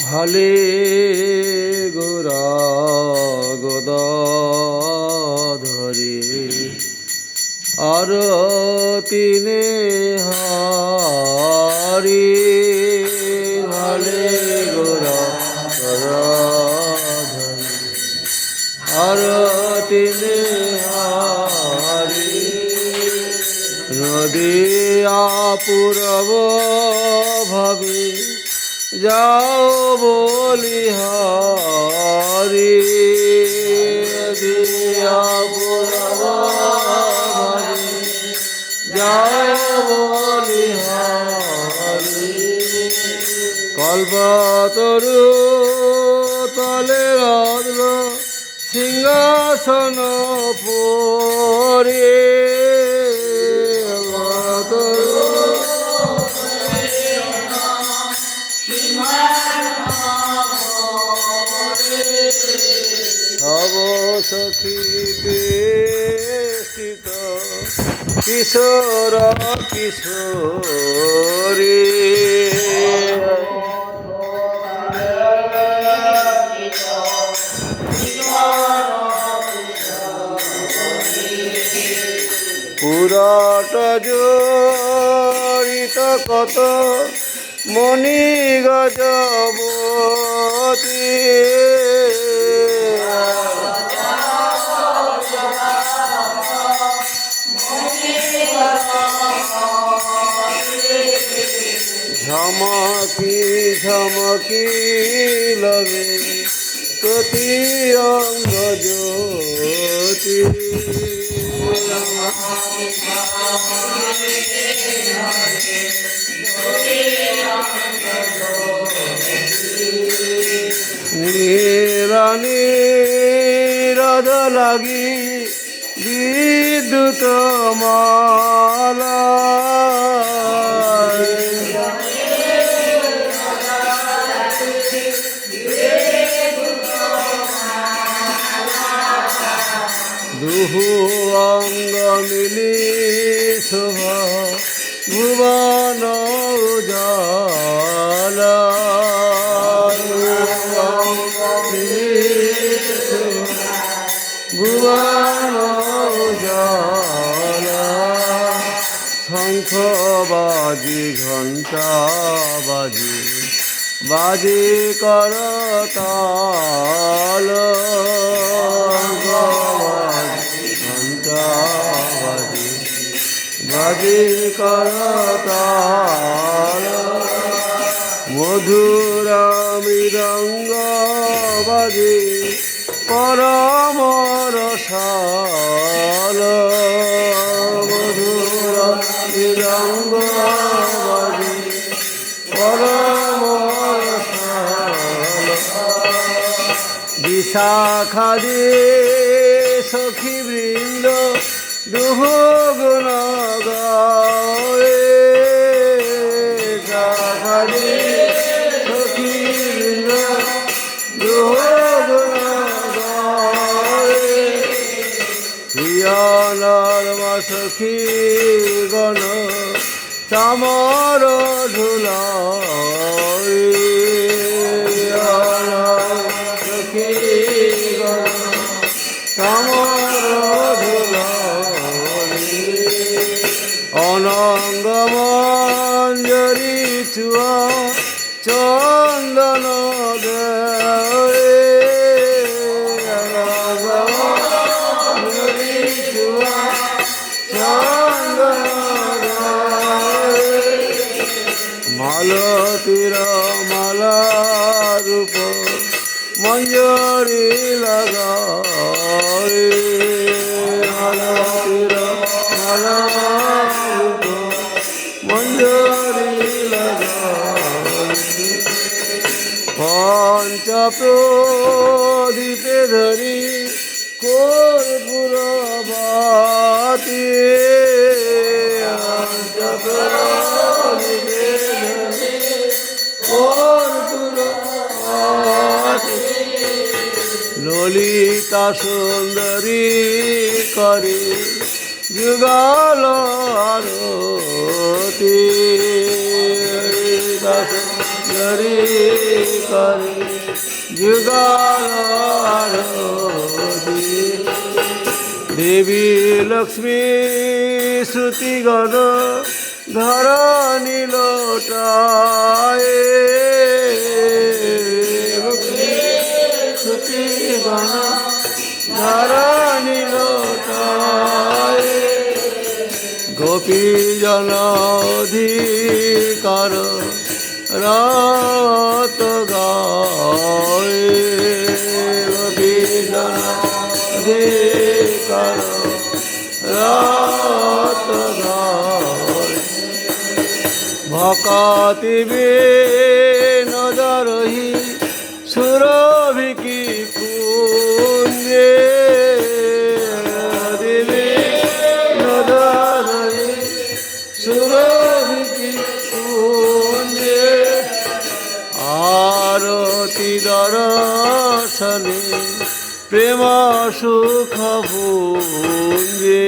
ভালে গোরা গোদাধরে আর তিনে হারি। ভালে গোরা গোদাধরে আর তিনে হারি। নদিয়া পুরব ভাবি। যাও বলি হারি। দিয়া যাও বলি হারি কল্পতরু তলে রদ্র সিংহাসন পরে। সব সখী বেষ্টিত কিশোর কিশোরী। পুরট জড়িত কত মণি গজবতী ঝমকি লবে? প্রতি অঙ্গ জ্যোতি। নিরানি রদ লাগি বিদ্যুৎ মালা। দুহু অঙ্গ মিলি শোভা ভুবন উজালা ভুবন উজালা শঙ্খ বাজি ঘণ্টা বাজি বাজি করতাল। বাজি করতাল। মধুর মৃদঙ্গ বাজি পরম রসাল। মধুর মৃদঙ্গ বাজি পরম বিশাখাদি সখী বৃন্দ দুহ গুণ সখী গণ চামর ধুলাই অনঙ্গ মঞ্জরি চুয়া চন্দন মঞ্জরি রূপ মঞ্জরি লাগায় পঞ্চ প্রদীপে ধরি কর্পুর বাতি। পঞ্চ ললিতা সুন্দরী করে যুগাল আরতি। ধরি করে যুগার দেবী লক্ষ্মী শ্রুতিগণ ধরণী লোটায়। শ্রুতিগণ ধরণী লোটায় গোপী জন অধিকার রাত গায় গোপী জন অধিকার রাত গায় ভকাতিবে নদরহি সুরভিকি সুখ ভুঞ্জে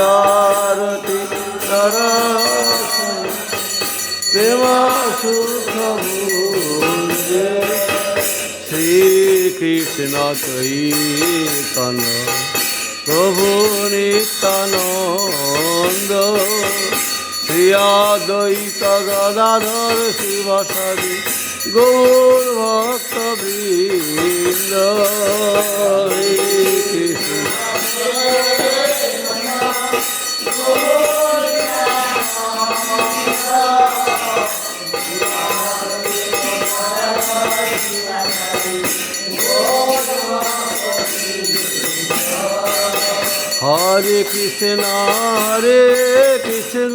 আরতি প্রেম সুখ শ্রীকৃষ্ণ চৈতন্য প্রভু নিত্যানন্দ শ্রিয়াদ্বৈত গদাধর শিবসাদি। গৌর ভক্ত বৃন্দ হরে কৃষ্ণ হরে কৃষ্ণ।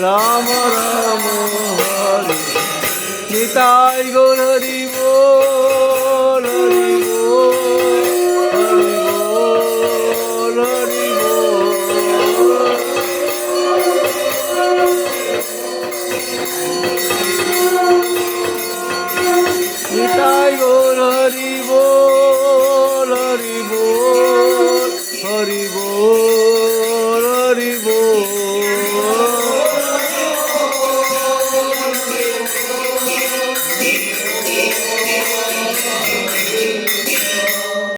রাম রাম হরে। নিতাই গৌর